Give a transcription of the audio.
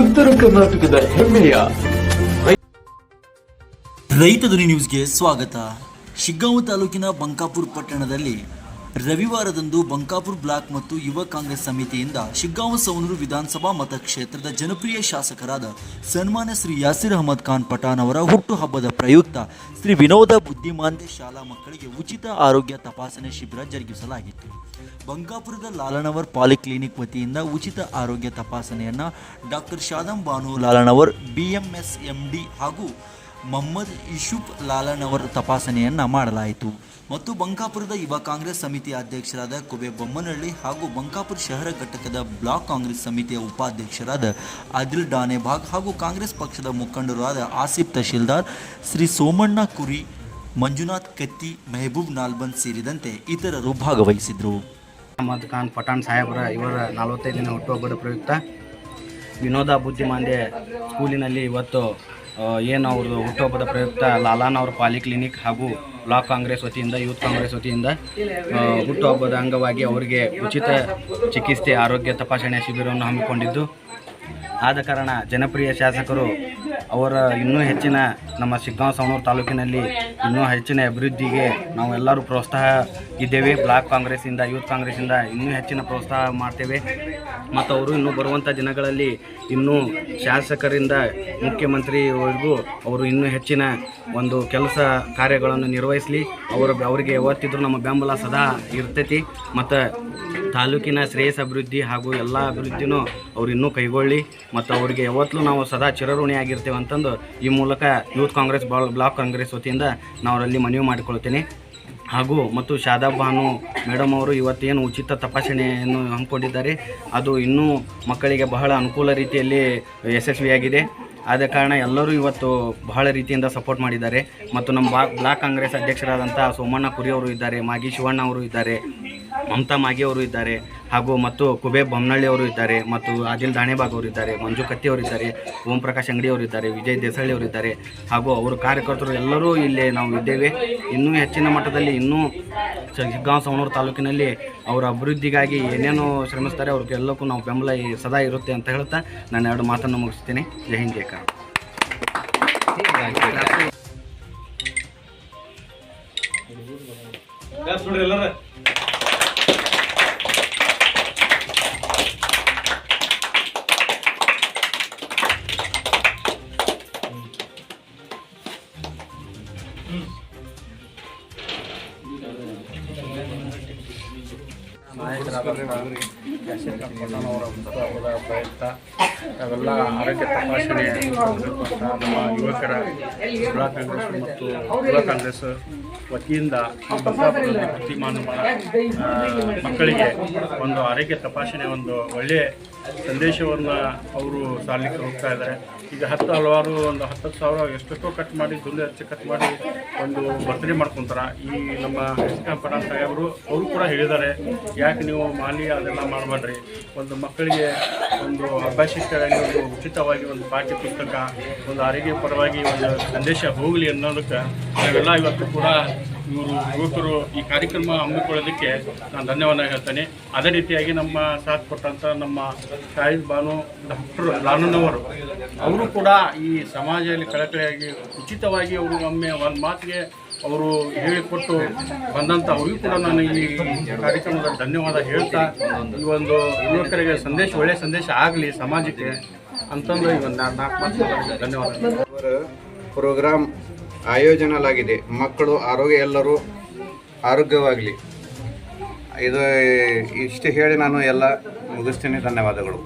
ಉತ್ತರ ಕರ್ನಾಟಕದ ಹೆಮ್ಮೆಯ ರೈತ ಧ್ವನಿ ನ್ಯೂಸ್ಗೆ ಸ್ವಾಗತ. ಶಿಗ್ಗಾಂವ ತಾಲೂಕಿನ ಬಂಕಾಪುರ್ ಪಟ್ಟಣದಲ್ಲಿ ರವಿವಾರದಂದು ಬಂಕಾಪುರ್ ಬ್ಲಾಕ್ ಮತ್ತು ಯುವ ಕಾಂಗ್ರೆಸ್ ಸಮಿತಿಯಿಂದ ಶಿಗ್ಗಾಂವ ಸವನೂರು ವಿಧಾನಸಭಾ ಮತಕ್ಷೇತ್ರದ ಜನಪ್ರಿಯ ಶಾಸಕರಾದ ಸನ್ಮಾನ್ಯ ಶ್ರೀ ಯಾಸಿರ್ ಅಹಮದ್ ಖಾನ್ ಪಠಾಣ್ ಅವರ ಹುಟ್ಟುಹಬ್ಬದ ಪ್ರಯುಕ್ತ ಶ್ರೀ ವಿನೋದ ಬುದ್ಧಿಮಾಂದ್ಯ ಶಾಲಾ ಮಕ್ಕಳಿಗೆ ಉಚಿತ ಆರೋಗ್ಯ ತಪಾಸಣೆ ಶಿಬಿರ ಜರುಗಿಸಲಾಗಿತ್ತು. ಬಂಕಾಪುರದ ಲಾಲನವರ್ ಪಾಲಿಕ್ಲಿನಿಕ್ ವತಿಯಿಂದ ಉಚಿತ ಆರೋಗ್ಯ ತಪಾಸಣೆಯನ್ನು doctor ಶಾದಂ Banu Lalanavar BMS MD ಹಾಗೂ ಮೊಹಮ್ಮದ್ ಇಶುಫ್ ಲಾಲನವರ್ ತಪಾಸಣೆಯನ್ನ ಮಾಡಲಾಯಿತು. ಮತ್ತು ಬಂಕಾಪುರದ ಯುವ ಕಾಂಗ್ರೆಸ್ ಸಮಿತಿ ಅಧ್ಯಕ್ಷರಾದ ಕುಬೆ ಬೊಮ್ಮನಹಳ್ಳಿ ಹಾಗೂ ಬಂಕಾಪುರ ಶಹರ ಘಟಕದ ಬ್ಲಾಕ್ ಕಾಂಗ್ರೆಸ್ ಸಮಿತಿಯ ಉಪಾಧ್ಯಕ್ಷರಾದ ಆದಿಲ್ ಡಾನೆಬಾಗ್ ಹಾಗೂ ಕಾಂಗ್ರೆಸ್ ಪಕ್ಷದ ಮುಖಂಡರಾದ ಆಸಿಫ್ ತಹಶೀಲ್ದಾರ್, ಶ್ರೀ ಸೋಮಣ್ಣ ಕುರಿ, ಮಂಜುನಾಥ್ ಕತ್ತಿ, ಮೆಹಬೂಬ್ ನಾಲ್ಬಂದ್ ಸೇರಿದಂತೆ ಇತರರು ಭಾಗವಹಿಸಿದರು. ಅಹಮದ್ ಖಾನ್, ಪಠಾಣ್ ಸಾಹೇಬರ ಇವರ ನಲವತ್ತೈದನೇ ಹುಟ್ಟುಹಬ್ಬದ ಪ್ರಯುಕ್ತ ವಿನೋದ ಬುದ್ಧಿಮಾಂದ್ಯ ಸ್ಕೂಲಿನಲ್ಲಿ ಇವತ್ತು ಏನು ಅವ್ರದ್ದು ಹುಟ್ಟುಹಬ್ಬದ ಪ್ರಯುಕ್ತ ಲಾಲಾನ್ ಅವರ ಪಾಲಿಕ್ಲಿನಿಕ್ ಹಾಗೂ ಬ್ಲಾಕ್ ಕಾಂಗ್ರೆಸ್ ವತಿಯಿಂದ, ಯೂತ್ ಕಾಂಗ್ರೆಸ್ ವತಿಯಿಂದ ಹುಟ್ಟುಹಬ್ಬದ ಅಂಗವಾಗಿ ಅವರಿಗೆ ಉಚಿತ ಚಿಕಿತ್ಸೆ, ಆರೋಗ್ಯ ತಪಾಸಣೆ ಶಿಬಿರವನ್ನು ಹಮ್ಮಿಕೊಂಡಿದ್ದು. ಆದ ಕಾರಣ ಜನಪ್ರಿಯ ಶಾಸಕರು ಅವರ ಇನ್ನೂ ಹೆಚ್ಚಿನ ನಮ್ಮ ಶಿಗ್ಗಾಂವ್ ಸವಣೂರು ತಾಲೂಕಿನಲ್ಲಿ ಇನ್ನೂ ಹೆಚ್ಚಿನ ಅಭಿವೃದ್ಧಿಗೆ ನಾವು ಎಲ್ಲರೂ ಪ್ರೋತ್ಸಾಹ ಇದ್ದೇವೆ. ಬ್ಲಾಕ್ ಕಾಂಗ್ರೆಸ್ಸಿಂದ, ಯೂತ್ ಕಾಂಗ್ರೆಸ್ಸಿಂದ ಇನ್ನೂ ಹೆಚ್ಚಿನ ಪ್ರೋತ್ಸಾಹ ಮಾಡ್ತೇವೆ. ಮತ್ತು ಅವರು ಇನ್ನೂ ಬರುವಂಥ ದಿನಗಳಲ್ಲಿ ಇನ್ನೂ ಶಾಸಕರಿಂದ ಮುಖ್ಯಮಂತ್ರಿವರೆಗೂ ಅವರು ಇನ್ನೂ ಹೆಚ್ಚಿನ ಒಂದು ಕೆಲಸ ಕಾರ್ಯಗಳನ್ನು ನಿರ್ವಹಿಸಲಿ. ಅವರು, ಅವರಿಗೆ ಯಾವತ್ತಿದ್ರೂ ನಮ್ಮ ಬೆಂಬಲ ಸದಾ ಇರ್ತೈತಿ. ಮತ್ತು ತಾಲೂಕಿನ ಶ್ರೇಯಸ್ ಅಭಿವೃದ್ಧಿ ಹಾಗೂ ಎಲ್ಲ ಅಭಿವೃದ್ಧಿನೂ ಅವ್ರು ಇನ್ನೂ ಕೈಗೊಳ್ಳಿ ಮತ್ತು ಅವರಿಗೆ ಯಾವತ್ತೂ ನಾವು ಸದಾ ಚಿರಋಣಿಯಾಗಿರ್ತೇವೆ ಅಂತಂದು ಈ ಮೂಲಕ ಯೂತ್ ಕಾಂಗ್ರೆಸ್ ಬಾಲ್ ಬ್ಲಾಕ್ ಕಾಂಗ್ರೆಸ್ ವತಿಯಿಂದ ನಾವು ಅವರಲ್ಲಿ ಮನವಿ ಮಾಡಿಕೊಳ್ತೇನೆ. ಹಾಗೂ ಮತ್ತು ಶಾದಾ ಭಾನು ಮೇಡಮ್ ಅವರು ಇವತ್ತೇನು ಉಚಿತ ತಪಾಸಣೆಯನ್ನು ಹಮ್ಮಿಕೊಂಡಿದ್ದಾರೆ. ಅದು ಇನ್ನೂ ಮಕ್ಕಳಿಗೆ ಬಹಳ ಅನುಕೂಲ ರೀತಿಯಲ್ಲಿ ಯಶಸ್ವಿಯಾಗಿದೆ. ಆದ ಕಾರಣ ಎಲ್ಲರೂ ಇವತ್ತು ಬಹಳ ರೀತಿಯಿಂದ ಸಪೋರ್ಟ್ ಮಾಡಿದ್ದಾರೆ. ಮತ್ತು ನಮ್ಮ ಬ್ಲಾಕ್ ಕಾಂಗ್ರೆಸ್ ಅಧ್ಯಕ್ಷರಾದಂಥ ಸೋಮಣ್ಣ ಕುರಿ ಅವರು ಇದ್ದಾರೆ, ಮಾಗಿ ಶಿವಣ್ಣ ಅವರು ಇದ್ದಾರೆ, ಮಮತಾ ಮಾಗಿ ಅವರು ಇದ್ದಾರೆ, ಹಾಗೂ ಮತ್ತು ಕುಬೇಬ್ ಬೊಮ್ಮನಹಳ್ಳಿ ಅವರು ಇದ್ದಾರೆ, ಮತ್ತು ಆದಿಲ್ ದಾಣೆಬಾಗ್ ಅವರು ಇದ್ದಾರೆ, ಮಂಜು ಕತ್ತಿ ಅವರು ಇದ್ದಾರೆ, ಓಂ ಪ್ರಕಾಶ್ ಅಂಗಡಿ ಅವರು ಇದ್ದಾರೆ, ವಿಜಯ್ ದೇಸಳ್ಳಿ ಅವರು ಇದ್ದಾರೆ, ಹಾಗೂ ಅವರ ಕಾರ್ಯಕರ್ತರು ಎಲ್ಲರೂ ಇಲ್ಲಿ ನಾವು ಇದ್ದೇವೆ. ಇನ್ನೂ ಹೆಚ್ಚಿನ ಮಟ್ಟದಲ್ಲಿ ಇನ್ನೂ ಶಿಗ್ಗಾಂವ್ ಸವಣೂರು ತಾಲೂಕಿನಲ್ಲಿ ಅವರ ಅಭಿವೃದ್ಧಿಗಾಗಿ ಏನೇನು ಶ್ರಮಿಸ್ತಾರೆ, ಅವ್ರಿಗೆಲ್ಲಕ್ಕೂ ನಾವು ಬೆಂಬಲ ಸದಾ ಇರುತ್ತೆ ಅಂತ ಹೇಳ್ತಾ ನಾನು ಎರಡು ಮಾತನ್ನು ಮುಗಿಸ್ತೀನಿ. ಜೈ ಹಿಂದ್, ಜೈ ಅವರ ಪ್ರಯುಕ್ತ ನಾವೆಲ್ಲ ಆರೋಗ್ಯ ತಪಾಸಣೆ ನಮ್ಮ ಯುವಕರ ಬ್ಲಾಕ್ ಕಾಂಗ್ರೆಸ್ ಮತ್ತು ಯುವ ಕಾಂಗ್ರೆಸ್ ವತಿಯಿಂದ ಪ್ರತಿಮಾನಗಳ ಮಕ್ಕಳಿಗೆ ಒಂದು ಆರೋಗ್ಯ ತಪಾಸಣೆ, ಒಂದು ಒಳ್ಳೆಯ ಸಂದೇಶವನ್ನು ಅವರು ಸಾರ್ಲಿಕ್ಕೆ ಹೋಗ್ತಾ ಇದ್ದಾರೆ. ಈಗ ಹತ್ತು ಹಲವಾರು, ಒಂದು ಹತ್ತು ಸಾವಿರ ಎಷ್ಟೆಷ್ಟೋ ಕಟ್ ಮಾಡಿ, ದುಂಡು ಹೆಚ್ಚು ಕಟ್ ಮಾಡಿ ಒಂದು ಬರ್ತಡೇ ಮಾಡ್ಕೊತಾರೆ. ಈ ನಮ್ಮ ಎಸ್ಕಾ ಪಠಾಣ್ ಸಾಹೇಬರು, ಅವರು ಕೂಡ ಹೇಳಿದ್ದಾರೆ ಯಾಕೆ ನೀವು ಮಾಲಿ ಅದೆಲ್ಲ ಮಾಡಬೇಡ್ರಿ? ಒಂದು ಮಕ್ಕಳಿಗೆ ಒಂದು ಅಭ್ಯಾಸಕ್ಕಾಗಿ ಒಂದು ಉಚಿತವಾಗಿ ಒಂದು ಪಾಠ್ಯ ಪುಸ್ತಕ, ಒಂದು ಆರೋಗ್ಯಪರವಾಗಿ ಒಂದು ಸಂದೇಶ ಹೋಗಲಿ ಅನ್ನೋದಕ್ಕೆ ನಾವೆಲ್ಲ ಇವತ್ತು ಕೂಡ ಇವರು ಯುವಕರು ಈ ಕಾರ್ಯಕ್ರಮ ಹಮ್ಮಿಕೊಳ್ಳೋದಕ್ಕೆ ನಾನು ಧನ್ಯವಾದ ಹೇಳ್ತೇನೆ. ಅದೇ ರೀತಿಯಾಗಿ ನಮ್ಮ ಸಾಥ್ ಕೊಟ್ಟಂಥ ನಮ್ಮ ಶಾಹಿದ್ ಬಾನು ಡಾಕ್ಟರ್ ಲಾನುನವರು, ಅವರು ಕೂಡ ಈ ಸಮಾಜದಲ್ಲಿ ಕಳಕಳಿಯಾಗಿ ಉಚಿತವಾಗಿ ಅವರು ಒಮ್ಮೆ ಒಂದು ಮಾತಿಗೆ ಅವರು ಹೇಳಿಕೊಟ್ಟು ಬಂದಂಥ ಅವರಿಗೂ ಕೂಡ ನಾನು ಈ ಕಾರ್ಯಕ್ರಮದ ಧನ್ಯವಾದ ಹೇಳ್ತಾ ಈ ಒಂದು ಯುವಕರಿಗೆ ಸಂದೇಶ ಒಳ್ಳೆಯ ಸಂದೇಶ ಆಗಲಿ ಸಮಾಜಕ್ಕೆ ಅಂತಂದು ಈ ಒಂದು ನಾಲ್ಕು ಮಾತು. ಧನ್ಯವಾದ. ಪ್ರೋಗ್ರಾಮ್ ಆಯೋಜನಲಾಗಿದೆ. ಮಕ್ಕಳು, ಆರೋಗ್ಯ ಎಲ್ಲರೂ ಆರೋಗ್ಯವಾಗಲಿ. ಇದು ಇಷ್ಟು ಹೇಳಿ ನಾನು ಎಲ್ಲ ಮುಗಿಸ್ತೀನಿ. ಧನ್ಯವಾದಗಳು.